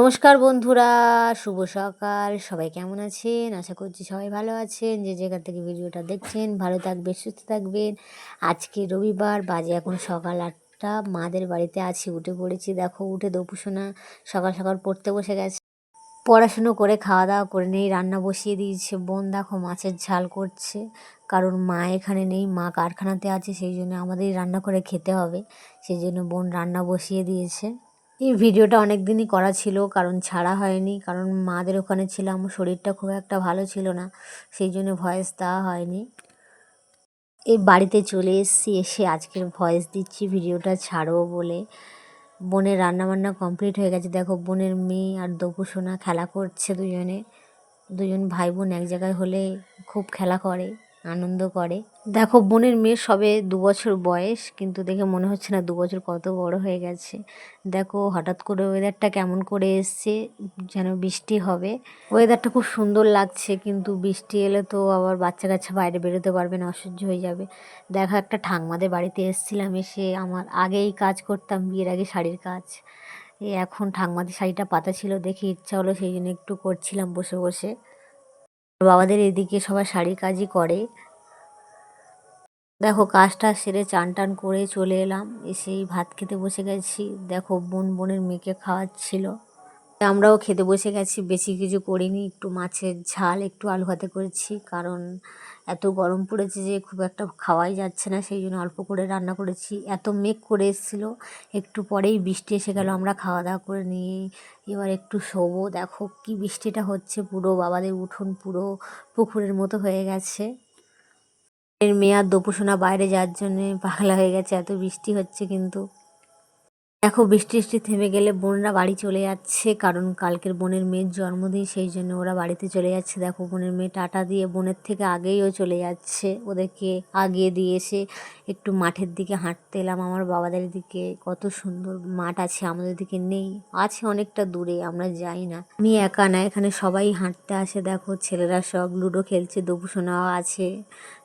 নমস্কার বন্ধুরা, শুভ সকাল। সবাই কেমন আছেন? আশা করছি সবাই ভালো আছেন। যে জায়গা থেকে ভিডিওটা দেখছেন, ভালো থাকবেন, সুস্থ থাকবেন। আজকে রবিবার, বাজে এখন সকাল আটটা। মাদের বাড়িতে আছি, উঠে পড়েছি। দেখো, উঠে দপুসোনা সকাল সকাল পড়তে বসে গেছে। পড়াশুনো করে খাওয়া দাওয়া করে নেই রান্না বসিয়ে দিয়েছে। বোন দেখো, মাছের ঝাল করছে। কারণ মা এখানে নেই, মা কারখানাতে আছে, সেই জন্য আমাদেরই রান্না করে খেতে হবে। সেই জন্য বোন রান্না বসিয়ে দিয়েছে। এই ভিডিওটা অনেক দিনই করা ছিল, কারণ ছাড়া হয়নি, কারণ মাদের ওখানে ছিলাম, শরীরটা খুব একটা ভালো ছিল না, সেই জন্য ভয়েস দেওয়া হয়নি। এই বাড়িতে চলে এসেছি, এসে আজকের ভয়েস দিচ্ছি, ভিডিওটা ছাড়বো বলে। বোনের রান্নাবান্না কমপ্লিট হয়ে গেছে, দেখো বোনের মেয়ে আর দপুসোনা খেলা করছে দুজনে। দুজন ভাই বোন এক জায়গায় হলে খুব খেলা করে। আনন্দ করে। দেখো, বোনের মেয়ের সবে দু বছর বয়স, কিন্তু দেখে মনে হচ্ছে না দু বছর কত বড় হয়ে গেছে। দেখো, হঠাৎ করে ওয়েদারটা কেমন করে এসছে, যেন বৃষ্টি হবে। ওয়েদারটা খুব সুন্দর লাগছে, কিন্তু বৃষ্টি এলে তো আবার বাচ্চা কাচ্চা বাইরে বেরোতে পারবে না, অসহ্য হয়ে যাবে। দেখো, একটা ঠাংমাদের বাড়িতে এসেছিলাম, এসে আমার আগেই কাজ করতাম, বিয়ের আগে শাড়ির কাজ। এখন ঠাংমাদের শাড়িটা পাতা ছিল, দেখে ইচ্ছা হলো সেই জন্য একটু করছিলাম বসে বসে। বাবাদের এদিকে সবাই শাড়ি কাজই করে। দেখো কাজটা সেরে চান টান করে চলে এলাম। এসেই ভাত খেতে বসে গেছি। দেখো বোন বোনের মেয়েকে খাওয়াচ্ছিল। আমরাও খেতে বসে গেছি, বেশি কিছু করিনি, একটু মাছের ঝাল, একটু আলু ভাতে করেছি, কারণ এত গরম পড়েছে যে খুব একটা খাওয়াই যাচ্ছে না, সেই জন্য অল্প করে রান্না করেছি। এত মেঘ করে এসেছিল, একটু পরেই বৃষ্টি এসে গেল, আমরা খাওয়া দাওয়া করে নিয়ে এবার একটু শোবো, দেখো কি বৃষ্টিটা হচ্ছে, পুরো বাবাদের উঠোন পুরো পুকুরের মতো হয়ে গেছে। এর দোপুসোনা বাইরে যাওয়ার জন্যে পাগলা হয়ে গেছে, এত বৃষ্টি হচ্ছে কিন্তু। দেখো বৃষ্টি বৃষ্টি থেমে গেলে বোনরা বাড়ি চলে যাচ্ছে, কারণ কালকের বোনের মেয়ের জন্মদিন, সেই জন্য ওরা বাড়িতে চলে যাচ্ছে। দেখো, বোনের মেয়ে টাটা দিয়ে বোনের থেকে আগেই ও চলে যাচ্ছে, ওদেরকে আগিয়ে দিয়ে এসে একটু মাঠের দিকে হাঁটতে এলাম, আমার বাবাদের দিকে। কত সুন্দর মাঠ আছে, আমাদের দিকে নেই, আছে অনেকটা দূরে, আমরা যাই না। আমি একা না, এখানে সবাই হাঁটতে আসে। দেখো, ছেলেরা সব লুডো খেলছে দপুসোনাও আছে।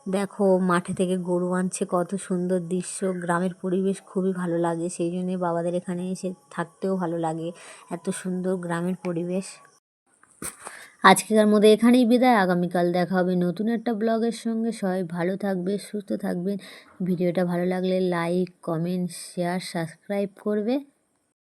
দেখো মাঠে থেকে গরু আনছে, কত সুন্দর দৃশ্য। গ্রামের পরিবেশ খুবই ভালো লাগে, সেই জন্যে বাবাদের এখানে এসে থাকতেও ভালো লাগে, এত সুন্দর গ্রামের পরিবেশ। আজকের মধ্যে এখানেই বিদায়, আগামীকাল দেখা হবে নতুন একটা ব্লগের সঙ্গে। সবাই ভালো থাকবে, সুস্থ থাকবেন। ভিডিওটা ভালো লাগলে লাইক, কমেন্ট, শেয়ার, সাবস্ক্রাইব করবে।